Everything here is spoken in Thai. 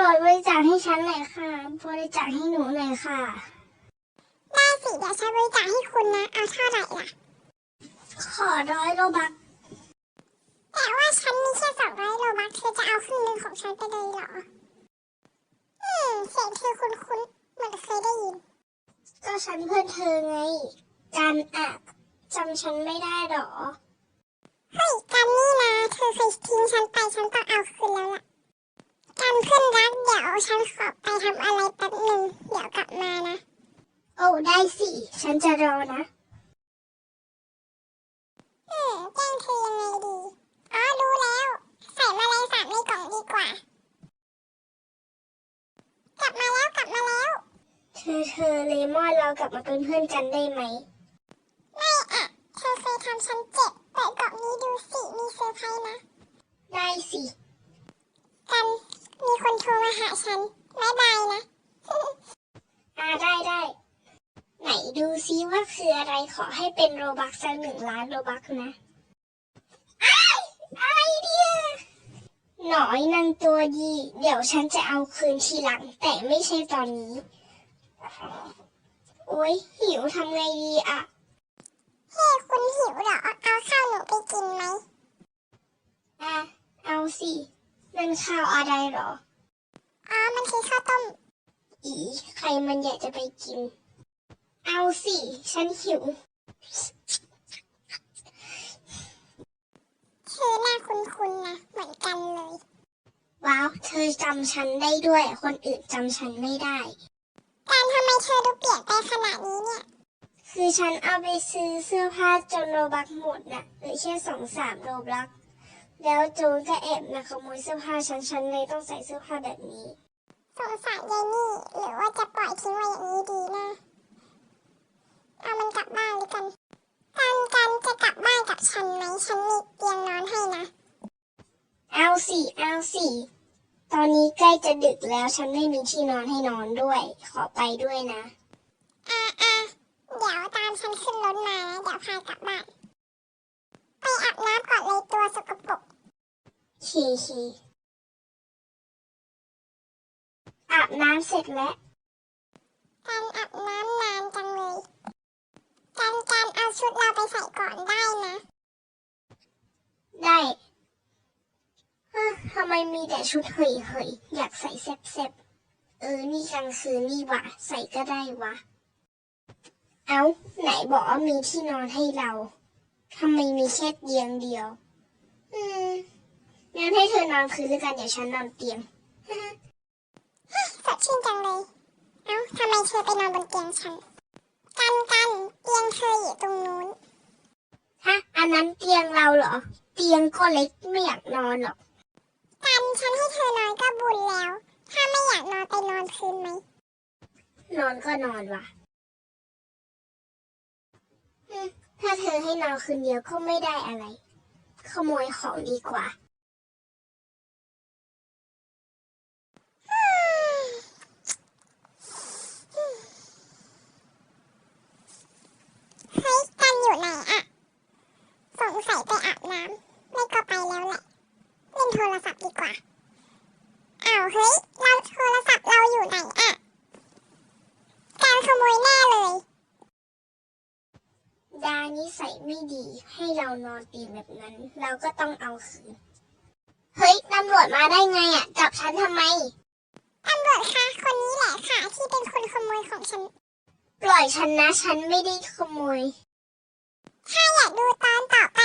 รดบริจาคให้ฉันหน่อยค่ะ บริจาคให้หนูหน่อยค่ะ ได้สิเดี๋ยวฉันบริจาคให้คุณนะ เอาเท่าไหร่ล่ะ ขอร้อยโลบักแต่ว่าฉันมีแค่สองร้อยโลบัคเธอจะเอาครึ่งหนึ่งของฉันไปเลยเหรอ อืมเสียงเธอคุ้นๆเหมือนเคยได้ยิน ก็ฉันเพื่อนเธอไง กันอะจำฉันไม่ได้หรอ เฮ้ยกันนี่นะ เธอเคยทิ้งฉันไปฉันต้องเอาคืนแล้วล่ะกันเพื่อน รักเดี๋ยวฉันขอไปทำอะไรแป๊บหนึ่งเดี๋ยวกลับมานะ โอ้ได้สิ ฉันจะรอนะอืมแกล้งเธอยังไงดี อ๋อรู้แล้ว ใส่แมลงสาบในกล่องดีกว่า กลับมาแล้วกลับมาแล้ว เธอเธอเลมอนเรากลับมาเป็นเพื่อนกันได้ไหม ไม่อะเธอเคยทำฉันเจ็บเปิดกล่องนี้ดูสิ มีเซอร์ไพรส์นะ ได้สิ กัน มีคนโทรมาหาฉัน บ๊ายบายนะ อ่าได้ได้ ไหนดูซิว่าคืออะไรขอให้เป็นโรบักสักหนึ่งล้านโรบักนะอ้ายไอเดียหน่อยนางตัวดี เดี๋ยวฉันจะเอาคืนทีหลัง แต่ไม่ใช่ตอนนี้ โอ๊ยหิวทำไงดีอะ เฮ้คุณหิวเหรอ เอาข้าวหนูไปกินไหม อะ เอาสินั่นข้าวอะไรเหรอ อ๋อ มันคือข้าวต้ม อีใครมันอยากจะไปกิน เอาสิ ฉันหิวเธอหน้าคุ้นๆนะ เหมือนกันเลย ว้าว เธอจำฉันได้ด้วย คนอื่นจำฉันไม่ได้ การทำไมเธอดูเปลี่ยนไปขนาดนี้เนี่ย คือฉันเอาไปซื้อเสื้อผ้าจนโรบักหมดน่ะเหลือแค่สองสามโรบัก แล้วโจรก็แอบมาขโมยเสื้อผ้าฉันฉันเลยต้องใส่เสื้อผ้าแบบนี้ สงสารยายนี่ หรือว่าจะปล่อยทิ้งไว้อย่างนี้ดีนะ เอามันกลับบ้านหรือกันกันกันจะกลับบ้านกับฉันไหมฉันมีเตียงนอนให้นะ เอาสิ เอาสิ ตอนนี้ใกล้จะดึกแล้วฉันไม่มีที่นอนให้นอนด้วย ขอไปด้วยนะอ่าอ่าเดี๋ยวตามฉันขึ้นรถมานะ เดี๋ยวพากลับบ้าน ไปอาบน้ำก่อนเลยตัวสกปรก ชีชีอาบน้ำเสร็จแล้วการอาบน้ำนานจังเลยการการเอาชุดเราไปใส่ก่อนได้นะ ได้เอ้อทำไมมีแต่ชุดเหยเหยๆอยากใส่แซ่บๆเออ นี่กลางคืนนี่หวะใส่ก็ได้วะ เอาไหนบอกว่ามีที่นอนให้เราทำไมมีแค่เตียงเดียว อืม งั้นให้เธอนอนพื้นแล้วกันเดี๋ยวฉันนอนเตียงสดชื่นจังเลย เอ้าทำไมเธอไปนอนบนเตียงฉัน กันกันเตียงเธออยู่ตรงนู้น ฮะ อันนั้นเตียงเราเหรอ เตียงก็เล็กไม่อยากนอนหรอก กันฉันให้เธอนอนก็บุญแล้ว ถ้าไม่อยากนอนไปนอนพื้นไหม นอนก็นอนว่ะอืมถ้าเธอให้นอนคืนเดียวก็ไม่ได้อะไร ขโมยของดีกว่า เฮ้ยกันอยู่ไหนอะสงสัยไปอาบน้ำไม่ก็ไปแล้วแหละ เล่นโท รศัพท์ดีกว่า อ้าวเฮ้ยเราโทรศัพท์เราอยู่ไหนอะการขโมยแน่เลย ดานิสัยไม่ดี ให้เรานอนเตียงแบบนั้น เราก็ต้องเอาคืน เฮ้ยตำรวจมาได้ไงอะจับฉันทำไม ตำรวจคะคนนี้แหละค่ะ ที่เป็นคนขโมยของฉัน ปล่อยฉันนะ ฉันไม่ได้ขโมย ถ้าอยากดูตอนต่อไป